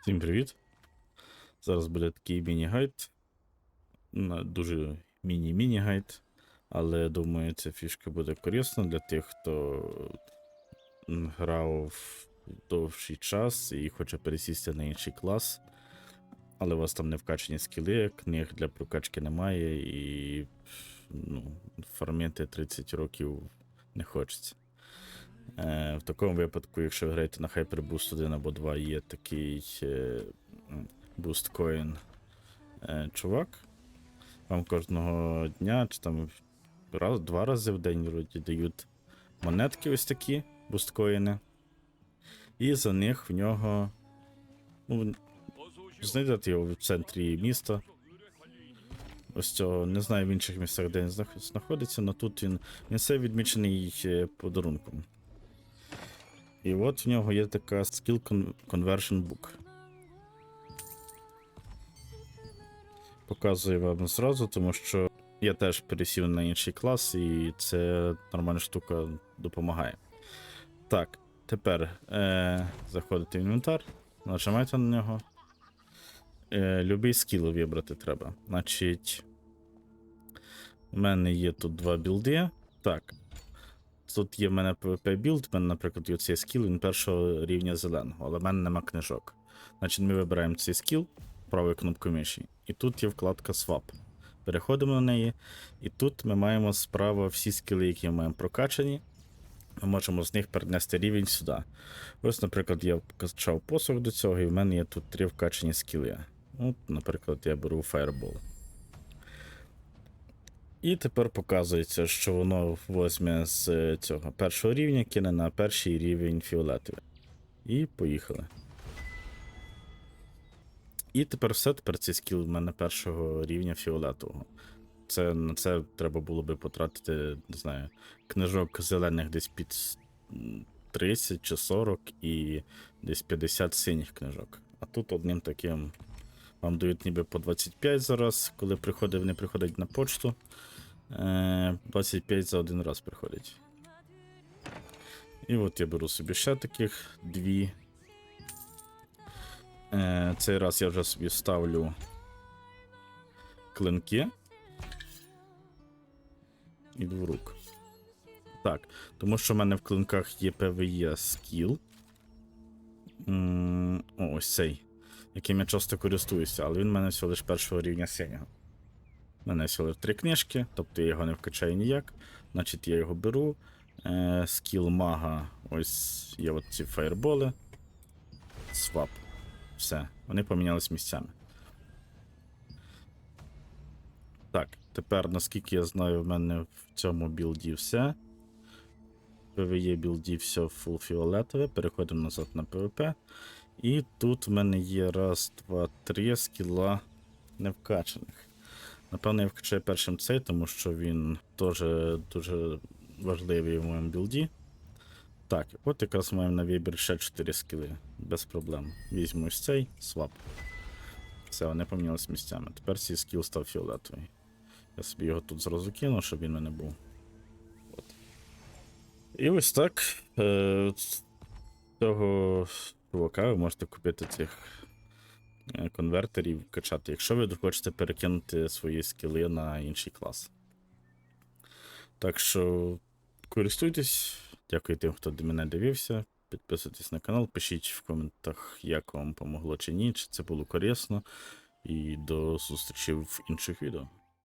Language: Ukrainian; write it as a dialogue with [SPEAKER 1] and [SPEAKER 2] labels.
[SPEAKER 1] Всім привіт! Зараз буде такий міні-гайд. Дуже міні-міні-гайд. Але думаю, ця фішка буде корисна для тих, хто грав довший час і хоче пересісти на інший клас. Але у вас там не вкачані скіли, книг для прокачки немає, і ну, фармити 30 років не хочеться. Е, в такому випадку, якщо ви граєте на Hyperboost 1 або 2, є такий е, м, Boost Coin е, чувак. Вам кожного дня чи там раз, два рази в день вроді дають монетки ось такі, бусткоїни. І за них в нього. Ну, знайдете його в центрі міста. Ось цього не знаю в інших місцях, де він знаходиться, але тут він, він все відмічений е, подарунком. І от в нього є така Skill Con- Conversion Book. Показую вам зразу, тому що я теж пересів на інший клас, і це нормальна штука допомагає. Так, тепер е, заходите в інвентар, нажимаєте на нього. Е, любий скіл вибрати треба. Значить, у мене є тут два білди. Так. Тут є в мене PvP білд, в мене, наприклад, є цей скіл, він першого рівня зеленого, але в мене нема книжок. Значить, ми вибираємо цей скіл правою кнопкою миші. І тут є вкладка Swap. Переходимо на неї, і тут ми маємо справа всі скіли, які ми маємо прокачані. Ми можемо з них перенести рівень сюди. Ось, наприклад, я качав посох до цього, і в мене є тут три вкачані скіли. От, наприклад, я беру Fireball. І тепер показується, що воно возьме з е, цього першого рівня, кине на перший рівень фіолетовий. І поїхали. І тепер все, тепер цей скіл в мене першого рівня фіолетового. Це, на це треба було би потратити, не знаю, книжок зелених десь під 30 чи 40 і десь 50 синіх книжок. А тут одним таким вам дають ніби по 25 зараз, коли приходить, вони приходять на почту. Е, 25 за один раз приходять. І от я беру собі ще таких дві. Е, цей раз я вже собі ставлю клинки. І дворук. Так, тому що в мене в клинках є PvE скіл. Ось цей, яким я часто користуюся, але він в мене всього лише першого рівня синього. Мене всього три книжки, тобто я його не вкачаю ніяк. Значить, я його беру. Е, скіл мага, ось є ці фаєрболи. Свап. Все, вони помінялись місцями. Так, тепер, наскільки я знаю, в мене в цьому білді все. PvE білді все фул фіолетове. Переходимо назад на PvP. І тут в мене є раз, два, три скіла невкачаних. Напевно, я вкачаю першим цей, тому що він теж дуже важливий в моєму білді. Так, от якраз маємо на вибір ще 4 скіли. Без проблем. Візьму ось цей, свап. Все, вони помінялись місцями. Тепер цей скіл став фіолетовий. Я собі його тут зразу кину, щоб він мене був. От. І ось так. Е, цього чувака ви можете купити цих конвертерів, качати, якщо ви хочете перекинути свої скіли на інший клас. Так що користуйтесь. Дякую тим, хто до мене дивився. Підписуйтесь на канал, пишіть в коментах, як вам помогло чи ні, чи це було корисно. І до зустрічі в інших відео.